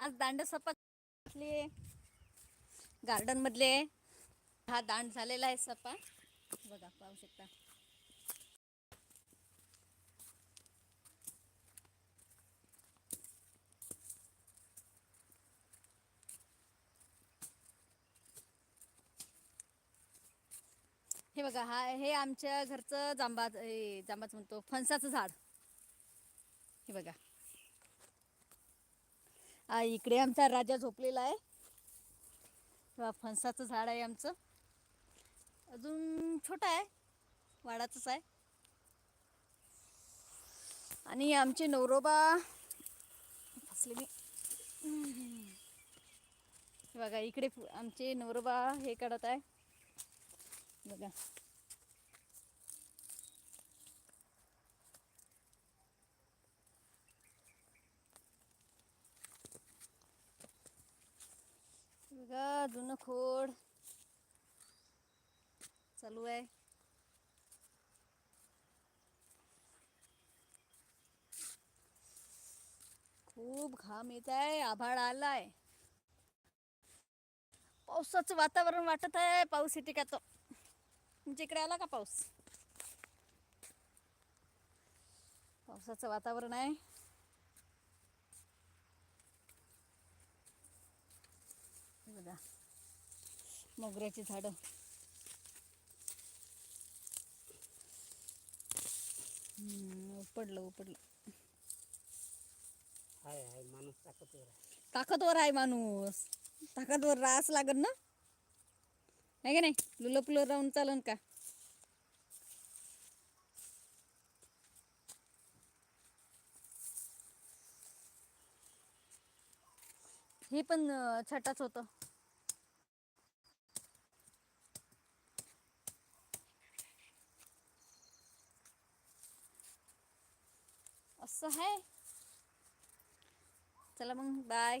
आज दांड सपातले गार्डन मधले हा दांड झालेला आहे सपा. बघा पाहू शकता. हे बघा हा हे आमच्या घरचं जांबा जांबाच म्हणतो फणसाचं झाड. हे बघा. आ, इकडे आमचा राजा झोपलेला आहे. किंवा फणसाचं झाड आहे आमचं. अजून छोटं आहे वाडाचंच आहे. आणि आमचे नवरोबा फसले मी. बघा इकडे आमचे नवरोबा हे काढत आहे. बघा. बघा जुनं खोड. चालू आहे. खूप घाम येत आहे आभाळ आलाय. पावसाचं वातावरण वाटत आहे पाऊस येते का तो तुमच्या इकडे आला का पाऊस? पावसाचं वातावरण आहे. बघा. मोगऱ्याची झाडं. उपडलं उपडलं. हाय हाय माणूस ताकदवर आहे. ताकदवर आहे माणूस. ताकदवर राहाच लागत ना? नाही का नाही? लुलं पुलं राहून चालन का? हे पण छटाच होतं. असं आहे. चला मग बाय